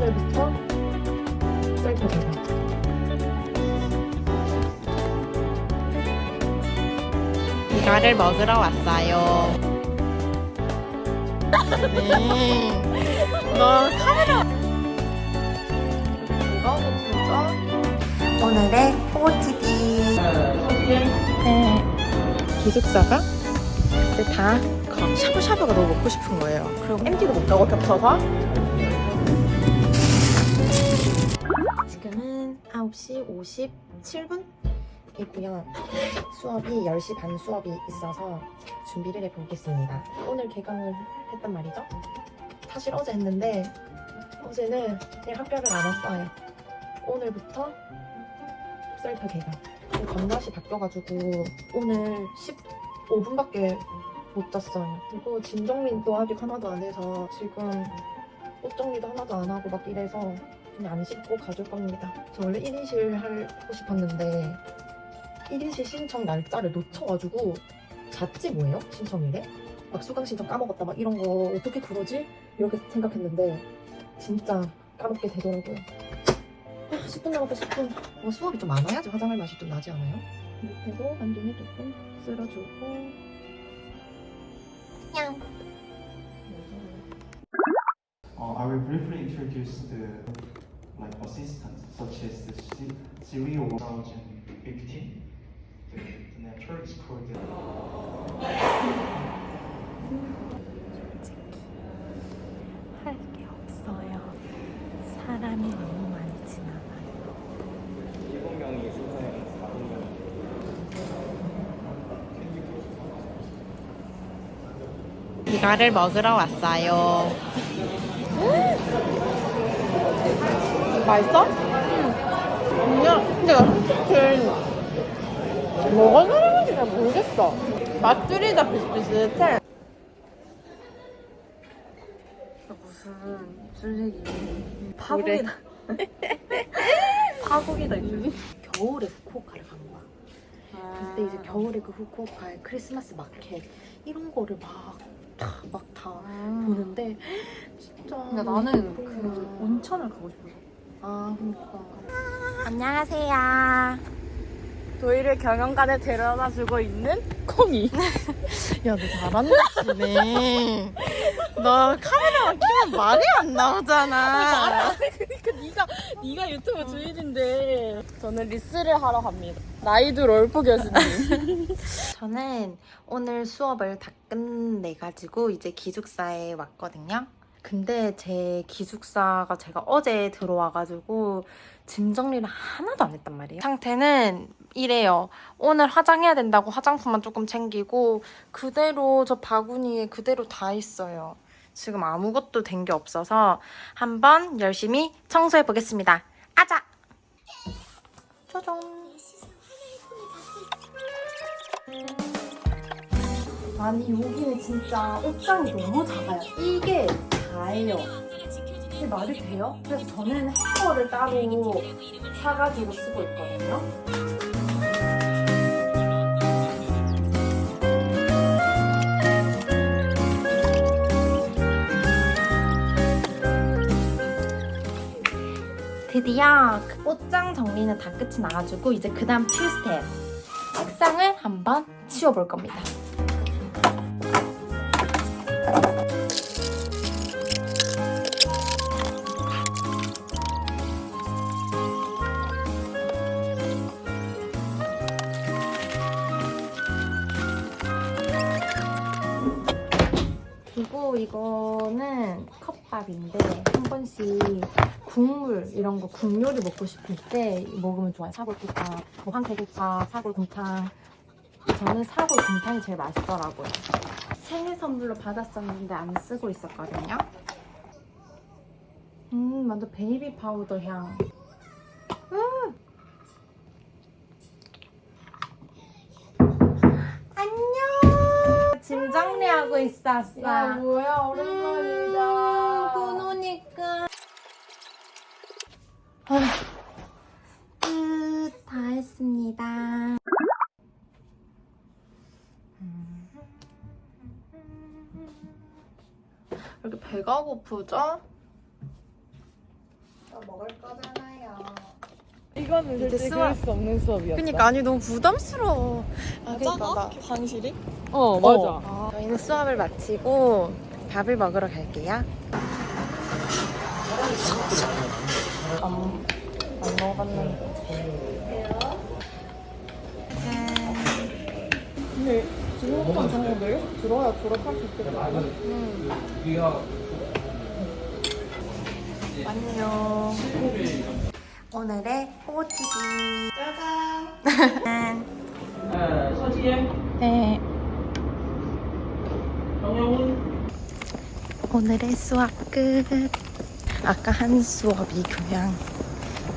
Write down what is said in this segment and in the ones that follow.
오늘부터 셀프 개강. 이거를 먹으러 왔어요. 네. 너 카메라. 이거 진짜 오늘의 포치기. 네. 기숙사가 이제 다 거- 샤브샤브가 너무 먹고 싶은 거예요. 그리고 MT도 못 가고 겹쳐서. 9시 57분? 있고요. 수업이 10시 반 수업이 있어서 준비를 해보겠습니다. 오늘 개강을 했단 말이죠. 사실 어제 했는데 어제는 그냥 학교를 안 왔어요. 오늘부터 셀프 개강. 밤낮이 바뀌어가지고 오늘 15분밖에 못 잤어요. 그리고 짐 정리도 아직 하나도 안 해서 지금 옷 정리도 하나도 안 하고 막 이래서 안 씻고 가줄 겁니다. 저 원래 1인실 하고 싶었는데 1인실 신청 날짜를 놓쳐가지고 잤지 뭐예요? 신청일에? 막 수강 신청 까먹었다 막 이런 거 어떻게 그러지? 이렇게 생각했는데 진짜 까먹게 되더라고요. 10분 남았다 10분. 어, 수업이 좀 많아야지 화장할 맛이 좀 나지 않아요? 밑에도 안동에 조금 쓸어주고 냥. Uh, I will briefly introduce the like assistants such as the or 2015. The, the network is called the 할게 없어요. 사람이 너무 많이 지나가요. 7명이 순서에 4분명 이거를 먹으러 왔어요. 맛있어? 그냥 근데 솔직히 뭐가 다른지 잘 모르겠어. 맛들이 다 비슷비슷해. 무슨 파국이다. 파국이다 이거. 겨울에 후쿠오카를 간 거야. 근데 이제 겨울에 그 후쿠오카의 크리스마스 마켓 이런 거를 막막다 보는데 진짜. 근데 나는 그. 온천을 가고 싶어서. 아. 안녕하세요. 도희를 경영관에 데려다 주고 있는 콩이. 야, 너 잘한다, 지네. 너 카메라만 키면 말이 안 나오잖아. 그러니까 네가 네가 유튜브 주인인데 저는 리스를 하러 갑니다. 나이도 롤프 교수님. 저는 오늘 수업을 다 끝내가지고 이제 기숙사에 왔거든요. 근데 제 기숙사가 제가 어제 들어와가지고 짐 정리를 하나도 안 했단 말이에요. 상태는 이래요. 오늘 화장해야 된다고 화장품만 조금 챙기고 그대로 저 바구니에 그대로 다 있어요. 지금 아무것도 된 게 없어서 한번 열심히 청소해 보겠습니다. 아자! 짜잔! 아니 여기는 진짜 옷장이 너무 작아요. 이게 다예요. 이게 말이 돼요? 그래서 저는 행거를 따로 사가지고 쓰고 있거든요. 드디어 그 옷장 정리는 다 끝이 나가지고 이제 그 다음 2스텝 책상을 한번 치워볼 겁니다. 이거는 컵밥인데 한 번씩 국물 이런 거 국요리 먹고 싶을 때 먹으면 좋아요. 사골국밥, 뭐 황태국밥, 사골곰탕. 저는 사골곰탕이 제일 맛있더라고요. 생일 선물로 받았었는데 안 쓰고 있었거든요. 음, 완전 베이비 파우더 향. 하고 있었어. 야 뭐야 오랜만이다. 보노니까. 아, 끝. 다 했습니다. 이렇게 배가 고프죠? 저 먹을 거잖아요. 이거는 이제 솔직히 수업. 그럴 수 없는 수업이었다. 그니까 아니 너무 부담스러워. 아? 그러니까 나- 강실이? 어 맞아. 어. 저희는 수업을 마치고 밥을 먹으러 갈게요. 안, 안 먹었는데. 근데 중국장 전공 내일서 들어야 졸업할 수 있겠다. 안녕. 오늘의 OOTD. 짜잔. 네. 오늘의 수업 끝. 아까 한 수업이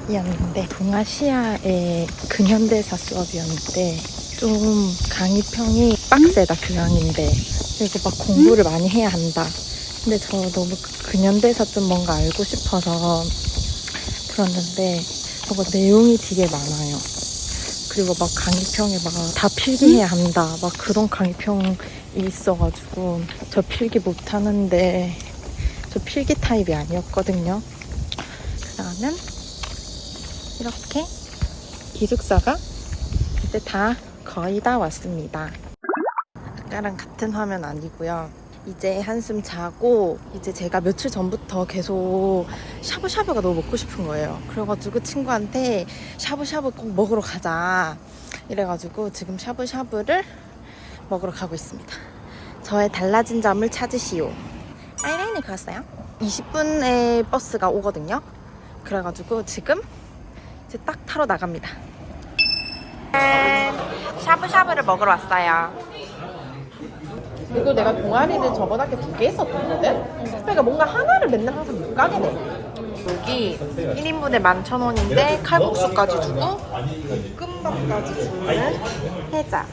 교양이었는데 동아시아의 근현대사 수업이었는데 좀 강의평이 빡세다 교양인데 그리고 막 공부를 많이 해야 한다. 근데 저 너무 그 근현대사 좀 뭔가 알고 싶어서 들었는데 뭔가 내용이 되게 많아요. 그리고 막 강의평에 막 다 필기해야 한다. 막 그런 강의평이 있어가지고 저 필기 못하는데 저 필기 타입이 아니었거든요. 그러면 이렇게 기숙사가 이제 다 거의 다 왔습니다. 아까랑 같은 화면 아니고요. 이제 한숨 자고 이제 제가 며칠 전부터 계속 샤브샤브가 너무 먹고 싶은 거예요. 그래가지고 친구한테 샤브샤브 꼭 먹으러 가자. 이래가지고 지금 샤브샤브를 먹으러 가고 있습니다. 저의 달라진 점을 찾으시오. 아이라인을 그었어요. 20분에 버스가 오거든요. 그래가지고 지금 이제 딱 타러 나갑니다. 샤브샤브를 먹으러 왔어요. 그리고 내가 동아리를 저번 학기 두 개 했었거든? 그러니까 뭔가 하나를 맨날 항상 못 가게 돼. 여기 1인분에 11,000원인데 칼국수까지 주고 볶음밥까지 주는 해자.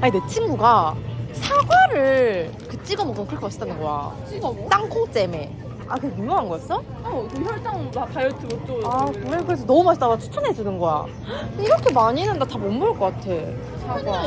아니 내 친구가 사과를 그 찍어 먹으면 그렇게 맛있다는 거야. 찍어 뭐? 땅콩잼에. 아 그게 유명한 거였어? 어, 그 혈당 나 다이어트 못 줘. 아 그래? 그래서 너무 맛있다고 추천해 주는 거야. 이렇게 많이는 나 다 못 먹을 것 같아. 사과.